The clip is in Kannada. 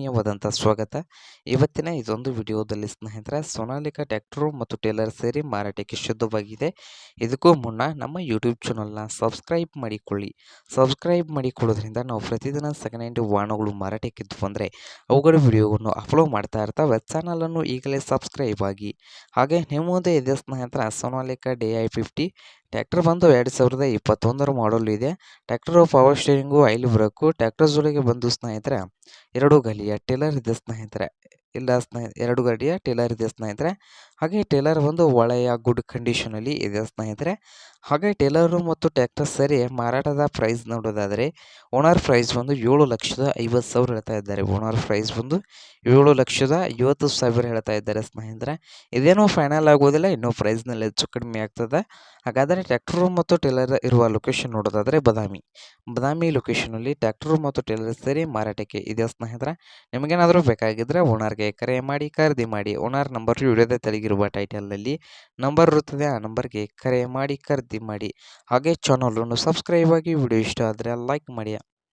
ಆತ್ಮೀಯವಾದಂಥ ಸ್ವಾಗತ. ಇವತ್ತಿನ ಇದೊಂದು ವಿಡಿಯೋದಲ್ಲಿ ಸ್ನೇಹಿತರೆ, ಸೋನಾಲಿಕಾ ಟ್ಯಾಕ್ಟ್ರು ಮತ್ತು ಟೇಲರ್ ಸೇರಿ ಮಾರಾಟಕ್ಕೆ ಶುದ್ಧವಾಗಿದೆ. ಇದಕ್ಕೂ ಮುನ್ನ ನಮ್ಮ ಯೂಟ್ಯೂಬ್ ಚಾನಲ್ನ ಸಬ್ಸ್ಕ್ರೈಬ್ ಮಾಡಿಕೊಳ್ಳಿ. ಸಬ್ಸ್ಕ್ರೈಬ್ ಮಾಡಿಕೊಳ್ಳೋದ್ರಿಂದ ನಾವು ಪ್ರತಿದಿನ ಸೆಕೆಂಡ್ ಹ್ಯಾಂಡ್ ವಾಹನಗಳು ಮಾರಾಟಕ್ಕಿದ್ದು ಬಂದರೆ ಅವುಗಳ ವಿಡಿಯೋವನ್ನು ಅಪ್ಲೋಡ್ ಮಾಡ್ತಾ ಇರ್ತವೆ ಚಾನಲನ್ನು ಈಗಲೇ ಸಬ್ಸ್ಕ್ರೈಬ್ ಆಗಿ. ಹಾಗೆ ನಿಮ್ಮದೇ ಮುಂದೆ ಇದೆ ಸ್ನೇಹಿತರ, Sonalika D I fifty tractor ಬಂದು ಎರಡು ಸಾವಿರದ ಇಪ್ಪತ್ತೊಂದರ ಮಾಡಲ್ ಇದೆ. Tractor power steering oil brake tractor ಜೊತೆಗೆ ಬಂದು ಸ್ನೇಹಿತರೆ, ಎರಡು ಗಲಿಯ ಟೇಲರ್ ಇದೆ ಸ್ನೇಹಿತರೆ. ಇಲ್ಲ ಸ್ನೇಹಿತ ಎರಡು ಗಾಡಿಯ ಟೇಲರ್ ಇದೆ ಸ್ನೇಹಿತರೆ. ಹಾಗೆ ಟೇಲರ್ ಒಂದು ಒಳ್ಳೆಯ ಗುಡ್ ಕಂಡೀಷನಲ್ಲಿ ಇದೆ ಸ್ನೇಹಿತರೆ. ಹಾಗೆ ಟೇಲರು ಮತ್ತು ಟ್ಯಾಕ್ಟರ್ ಸರಿ ಮಾರಾಟದ ಪ್ರೈಸ್ ನೋಡೋದಾದರೆ ಓನರ್ ಪ್ರೈಸ್ ಬಂದು ಏಳು ಲಕ್ಷದ ಐವತ್ತು ಸಾವಿರ ಹೇಳ್ತಾ ಇದ್ದಾರೆ. ಓನರ್ ಪ್ರೈಸ್ ಬಂದು ಏಳು ಲಕ್ಷದ ಐವತ್ತು ಸಾವಿರ ಹೇಳ್ತಾ ಇದ್ದಾರೆ ಸ್ನೇಹಿತರೆ. ಇದೇನೋ ಫೈನಲ್ ಆಗೋದಿಲ್ಲ, ಇನ್ನೂ ಪ್ರೈಸ್ನಲ್ಲಿ ಹೆಚ್ಚು ಕಡಿಮೆ ಆಗ್ತದೆ. ಹಾಗಾದರೆ ಟ್ಯಾಕ್ಟ್ರು ಮತ್ತು ಟೇಲರ್ ಇರುವ ಲೊಕೇಶನ್ ನೋಡೋದಾದರೆ ಬದಾಮಿ. ಬದಾಮಿ ಲೊಕೇಶನಲ್ಲಿ ಟ್ಯಾಕ್ಟ್ರು ಮತ್ತು ಟೇಲರ್ ಸೇರಿ ಮಾರಾಟಕ್ಕೆ ಇದೆ ಸ್ನೇಹಿತರೆ. ನಿಮಗೇನಾದರೂ ಬೇಕಾಗಿದ್ದರೆ ಓನರ್ಗೆ ಕರೆ ಮಾಡಿ, ಖರೀದಿ ಮಾಡಿ, ಓನರ್ ನಂಬರ್ ವಿಡಿಯೋದ ತೆಲಗಿರುವ ಟೈಟಲ್ನಲ್ಲಿ ನಂಬರ್ ಇರುತ್ತದೆ, ಆ ನಂಬರ್ಗೆ ಕರೆ ಮಾಡಿ, ಖರೀದಿ ಮಾಡಿ. ಹಾಗೆ ಚಾನಲನ್ನು ಸಬ್ಸ್ಕ್ರೈಬ್ ಆಗಿ ವಿಡಿಯೋ ಇಷ್ಟ ಆದರೆ ಲೈಕ್ ಮಾಡಿ.